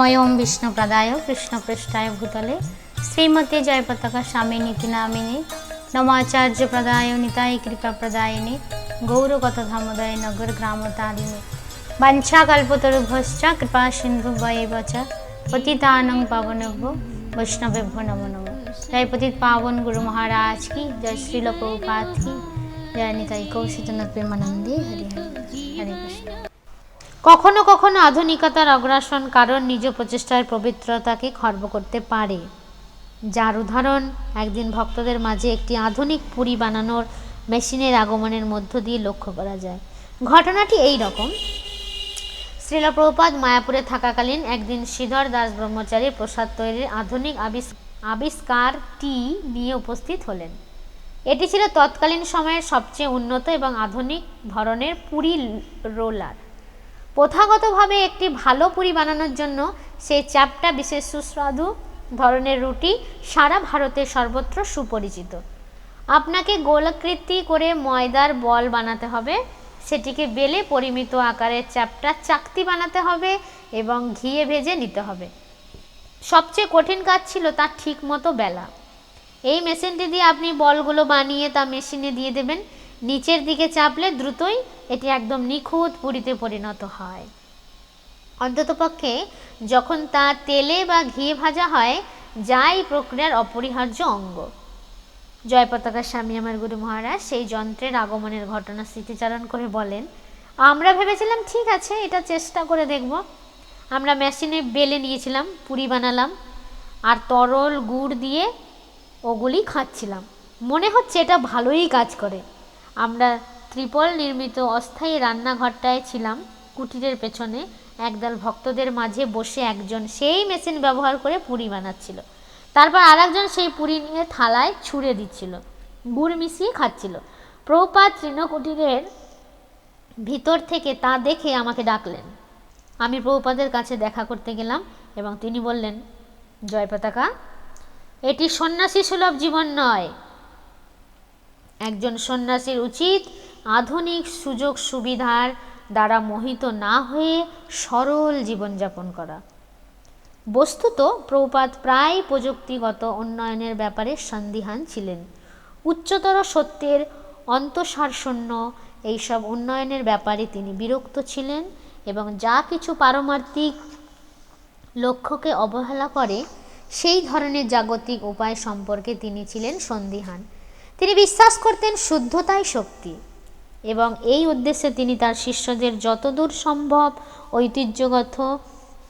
নময়ম বিষ্ণুপ্রদায় কৃষ্ণপৃষ্ঠায় ভূতলে শ্রীমতী জয়পতাকা স্বামী নীতি নামিনী নমাচার্য প্রদায় নিতাই কৃপা প্রদায়িনী গৌরগত ধামোদয় নগর গ্রাম তারিণী বাঞ্ছাকল্পতরুভশ্চ কৃপা সিন্ধু বৈব চ পতিতানং পাবনভ্য বৈষ্ণবেভ্য নমো নমো জয় পতিত পাবন গুরু মহারাজ কি জয় শ্রীল প্রভুপাত জয় নিতাই কৌশিতনাথ প্রেমানন্দে হরি হরি হরে কৃষ্ণ কখনো কখনো আধুনিকতার অগ্রাসন কারণ নিজ প্রচেষ্টার পবিত্রতাকে খর্ব করতে পারে। যার উদাহরণ, একদিন ভক্তদের মাঝে একটি আধুনিক পুরী বানানোর মেশিনের আগমনের মধ্য দিয়ে লক্ষ্য করা যায়। ঘটনাটি এই রকম। শ্রীল প্রভুপাদ মায়াপুরে থাকাকালীন একদিন শ্রীধর দাস ব্রহ্মচারী প্রসাদ তৈরির আধুনিক আবিষ- আবিষ্কারটি নিয়ে উপস্থিত হলেন। এটি ছিল তৎকালীন সময়ের সবচেয়ে উন্নত এবং আধুনিক ধরনের পুরী রোলার। প্রথাগতভাবে একটি ভালো পুরি বানানোর জন্য সেই চাপটা বিশেষ সুস্বাদু ধরনের রুটি সারা ভারতের সর্বত্র সুপরিচিত। আপনাকে গোলাকৃতি করে ময়দার বল বানাতে হবে, সেটিকে বেলে পরিমিত আকারের চাপটা চাকতি বানাতে হবে এবং ঘিয়ে ভেজে নিতে হবে। সবচেয়ে কঠিন কাজ ছিল তা ঠিক মতো বেলা। এই মেশিনটি দিয়ে আপনি বলগুলো বানিয়ে তা মেশিনে দিয়ে দেবেন। নিচের দিকে চাপলে দ্রুতই এটি একদম নিখুঁত পুরিতে পরিণত হয়। অন্ততপক্ষে যখন তা তেলে বা ঘিয়ে ভাজা হয়, যাই প্রক্রিয়ার অপরিহার্য অঙ্গ। জয় পতাকার স্বামী আমার গুরু মহারাজ সেই যন্ত্রের আগমনের ঘটনা স্মৃতিচারণ করে বলেন, আমরা ভেবেছিলাম ঠিক আছে, এটা চেষ্টা করে দেখব। আমরা মেশিনে বেলে নিয়েছিলাম, পুরি বানালাম, আর তরল গুড় দিয়ে ওগুলি খাচ্ছিলাম। মনে হচ্ছে এটা ভালোই কাজ করে। আমরা ত্রিপল নির্মিত অস্থায়ী রান্নাঘরটায় ছিলাম কুটিরের পেছনে। একদল ভক্তদের মাঝে বসে একজন সেই মেশিন ব্যবহার করে পুরি বানাচ্ছিল। তারপর আরেকজন সেই পুরি নিয়ে থালায় ছুঁড়ে দিচ্ছিল। গুড় মিশিয়ে খাচ্ছিল। প্রপাত তৃণকুটিরের ভিতর থেকে তা দেখে আমাকে ডাকলেন। আমি প্রভুপাদের কাছে দেখা করতে গেলাম এবং তিনি বললেন, জয় পতাকা, এটি সন্ন্যাসী সুলভ জীবন নয়। একজন সন্ন্যাসীর উচিত আধুনিক সুযোগ সুবিধার দ্বারা মোহিত না হয়ে সরল জীবনযাপন করা। বস্তুত প্রভুপাত প্রায় প্রযুক্তিগত উন্নয়নের ব্যাপারে সন্দিহান ছিলেন। উচ্চতর সত্যের অন্তঃসারশূন্য এইসব উন্নয়নের ব্যাপারে তিনি বিরক্ত ছিলেন এবং যা কিছু পারমার্থিক লক্ষ্যকে অবহেলা করে, সেই ধরনের জাগতিক উপায় সম্পর্কে তিনি ছিলেন সন্দিহান। তিনি বিশ্বাস করতেন শুদ্ধতাই শক্তি এবং এই উদ্দেশ্যে তিনি তার শিষ্যদের যতদূর সম্ভব ঐতিহ্যগত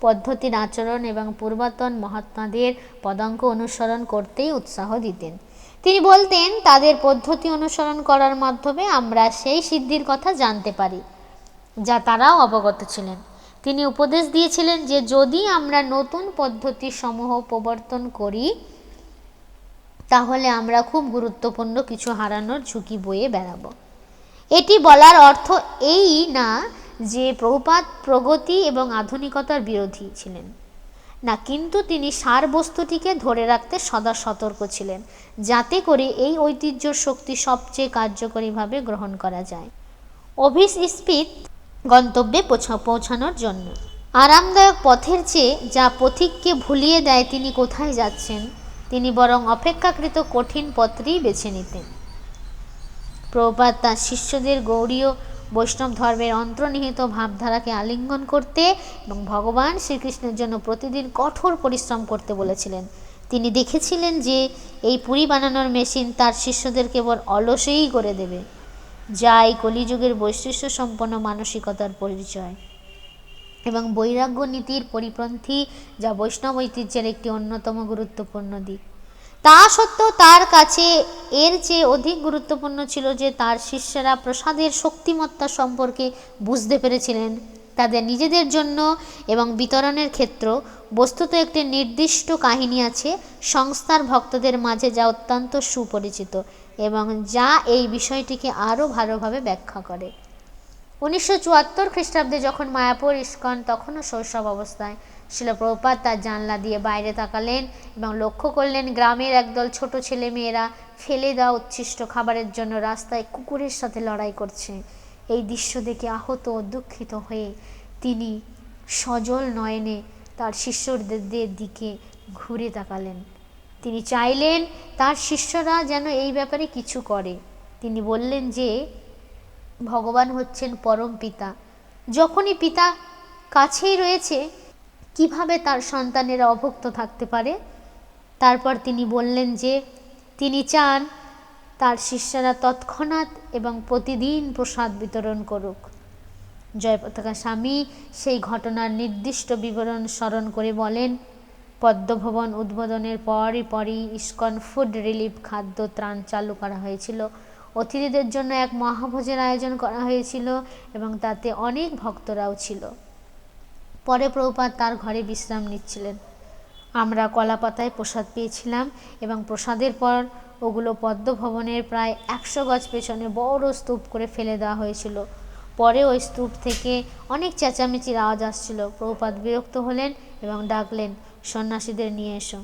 পদ্ধতির আচরণ এবং পূর্বতন মহাত্মাদের পদাঙ্ক অনুসরণ করতেই উৎসাহ দিতেন। তিনি বলতেন, তাদের পদ্ধতি অনুসরণ করার মাধ্যমে আমরা সেই সিদ্ধির কথা জানতে পারি, যা তারাও অবগত ছিলেন। তিনি উপদেশ দিয়েছিলেন যে, যদি আমরা নতুন পদ্ধতি সমূহ প্রবর্তন করি তাহলে আমরা খুব গুরুত্বপূর্ণ কিছু হারানোর ঝুঁকি বয়ে বেড়াবো। এটি বলার অর্থ এই না যে প্রভুপাত প্রগতি এবং আধুনিকতার বিরোধী ছিলেন। না, কিন্তু তিনি সার বস্তুটিকে ধরে রাখতে সদা সতর্ক ছিলেন, যাতে করে এই ঐতিহ্যর শক্তি সবচেয়ে কার্যকরীভাবে গ্রহণ করা যায়। অভিস স্পিত গন্তব্যে পৌঁছানোর জন্য। আরামদায়ক পথের চেয়ে যা পথিককে ভুলিয়ে দেয় তিনি কোথায় যাচ্ছেন তিনি বরং অপেক্ষাকৃত কঠিন পথই বেছে নিতেন। প্রভুপাত তার শিষ্যদের গৌরীয় বৈষ্ণব ধর্মের অন্তর্নিহিত ভাবধারাকে আলিঙ্গন করতে এবং ভগবান শ্রীকৃষ্ণের জন্য প্রতিদিন কঠোর পরিশ্রম করতে বলেছিলেন। তিনি দেখেছিলেন যে এই পুরী বানানোর মেশিন তার শিষ্যদের কেবল অলসেই করে দেবে, যা এই কলিযুগের বৈশিষ্ট্য সম্পন্ন মানসিকতার পরিচয়। এবং বৈরাগ্য নীতির পরিপন্থী যা বৈষ্ণব ঐতিহ্যের একটি অন্যতম গুরুত্বপূর্ণ দিক। তা সত্ত্বেও তার কাছে এর চেয়ে অধিক গুরুত্বপূর্ণ ছিল যে তার শিষ্যরা প্রসাদের শক্তিমত্তা সম্পর্কে বুঝতে পেরেছিলেন। তাদের নিজেদের জন্য এবং বিতরণের ক্ষেত্র বস্তুত একটি নির্দিষ্ট কাহিনী আছে, সংস্থার ভক্তদের মাঝে যা অত্যন্ত সুপরিচিত এবং যা এই বিষয়টিকে আরও ভালোভাবে ব্যাখ্যা করে। উনিশশো চুয়াত্তর খ্রিস্টাব্দে যখন মায়াপুর ইস্কন তখনও শৈশব অবস্থায় শিলপ্রপাত তার জানলা দিয়ে বাইরে তাকালেন এবং লক্ষ্য করলেন গ্রামের একদল ছোট ছেলে মেয়েরা ফেলে দেওয়া উচ্ছিষ্ট খাবারের জন্য রাস্তায় কুকুরের সাথে লড়াই করছে। এই দৃশ্য দেখে আহত দুঃখিত হয়ে তিনি সজল নয়নে তার শিষ্যদের দিকে ঘুরে তাকালেন। তিনি চাইলেন তার শিষ্যরা যেন এই ব্যাপারে কিছু করে। তিনি বললেন যে, ভগবান হচ্ছেন পরম পিতা। যখনই পিতা কাছেই রয়েছে কীভাবে তার সন্তানেরা অভুক্ত থাকতে পারে? তারপর তিনি বললেন যে, তিনি চান তার শিষ্যরা তৎক্ষণাৎ এবং প্রতিদিন প্রসাদ বিতরণ করুক। জয়পতাকা স্বামী সেই ঘটনার নির্দিষ্ট বিবরণ স্মরণ করে বলেন, পদ্মভবন উদ্বোধনের পরই পরই ইস্কন ফুড রিলিফ খাদ্য ত্রাণ চালু করা হয়েছিল। অতিথিদের জন্য এক মহাভোজের আয়োজন করা হয়েছিল এবং তাতে অনেক ভক্তরাও ছিল। পরে প্রভুপাত তার ঘরে বিশ্রাম নিচ্ছিলেন। আমরা কলাপাতায় প্রসাদ পেয়েছিলাম এবং প্রসাদের পর ওগুলো পদ্মভবনের প্রায় একশো গজ পেছনে বড় স্তূপ করে ফেলে দেওয়া হয়েছিল। পরে ওই স্তূপ থেকে অনেক চেঁচামেচির আওয়াজ আসছিল। প্রভুপাত বিরক্ত হলেন এবং ডাকলেন, সন্ন্যাসীদের নিয়ে এসো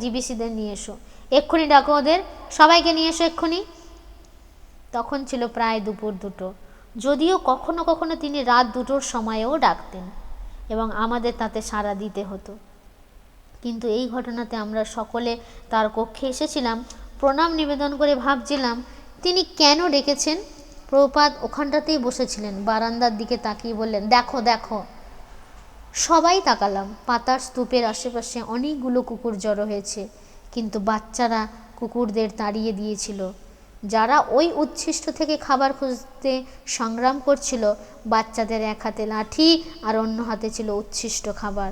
জিবিসিদের নিয়ে এসো। এক্ষুনি ডাকো ওদের, সবাইকে নিয়ে এসো এক্ষুনি। তখন ছিল প্রায় দুপুর দুটো। যদিও কখনো কখনো তিনি রাত দুটোর সময়েও ডাকতেন। এবং আমাদের তাতে সাড়া দিতে হতো। কিন্তু এই ঘটনাতে আমরা সকলে তার কক্ষে এসেছিলাম, প্রণাম নিবেদন করে ভাবছিলাম, তিনি কেন ডেকেছেন? প্রপাত ওখানটাতেই বসেছিলেন, বারান্দার দিকে তাকিয়ে বললেন, দেখো দেখো। সবাই তাকালাম, পাতার স্তূপের আশেপাশে অনেকগুলো কুকুর জড়ো হয়েছে, কিন্তু বাচ্চারা কুকুরদের তাড়িয়ে দিয়েছিল। যারা ওই উচ্ছিষ্ট থেকে খাবার খুঁজতে সংগ্রাম করছিল, বাচ্চাদের এক হাতে লাঠি আর অন্য হাতে ছিল উচ্ছিষ্ট খাবার।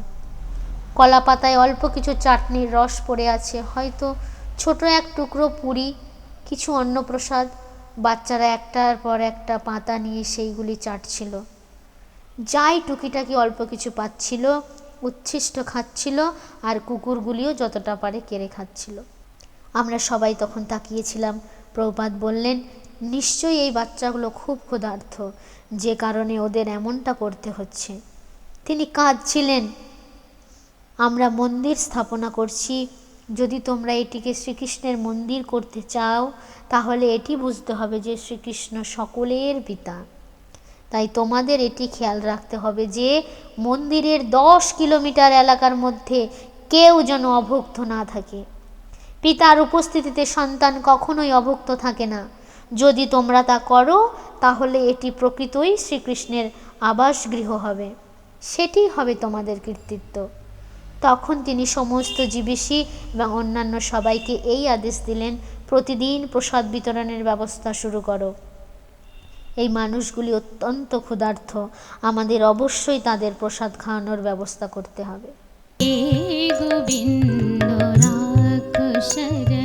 কলা পাতায় অল্প কিছু চাটনির রস পড়ে আছে, হয়তো ছোট এক টুকরো পুরি, কিছু অন্নপ্রসাদ, বাচ্চারা একটার পর একটা পাতা নিয়ে সেইগুলি চাটছিল। যাই টুকিটাকি অল্প কিছু পাচ্ছিল, উচ্ছিষ্ট খাচ্ছিল আর কুকুরগুলিও যতটা পারে কেড়ে খাচ্ছিল। আমরা সবাই তখন তাকিয়েছিলাম প্রপাত বললেন, নিশ্চয়ই এই বাচ্চাগুলো খুব ক্ষুধার্থ যে কারণে ওদের এমনটা করতে হচ্ছে। তিনি কাঁদছিলেন। আমরা মন্দির স্থাপনা করছি। যদি তোমরা এটিকে শ্রীকৃষ্ণের মন্দির করতে চাও, তাহলে এটি বুঝতে হবে যে শ্রীকৃষ্ণ সকলের পিতা। তাই তোমাদের এটি খেয়াল রাখতে হবে যে, মন্দিরের দশ কিলোমিটার এলাকার মধ্যে কেউ যেন অভুক্ত না থাকে। পিতার উপস্থিতিতে সন্তান কখনোই অভুক্ত থাকে না। যদি তোমরা তা করো, তাহলে এটি প্রকৃতই শ্রীকৃষ্ণের আবাস গৃহ হবে। সেটি হবে তোমাদের কৃতিত্ব। তখন তিনি সমস্ত জীবিষী এবং অন্যান্য সবাইকে এই আদেশ দিলেন, প্রতিদিন প্রসাদ বিতরণের ব্যবস্থা শুরু করো। এই মানুষগুলি অত্যন্ত ক্ষুধার্থ। আমাদের অবশ্যই তাদের প্রসাদ খাওয়ানোর ব্যবস্থা করতে হবে। গোবিন্দ ശര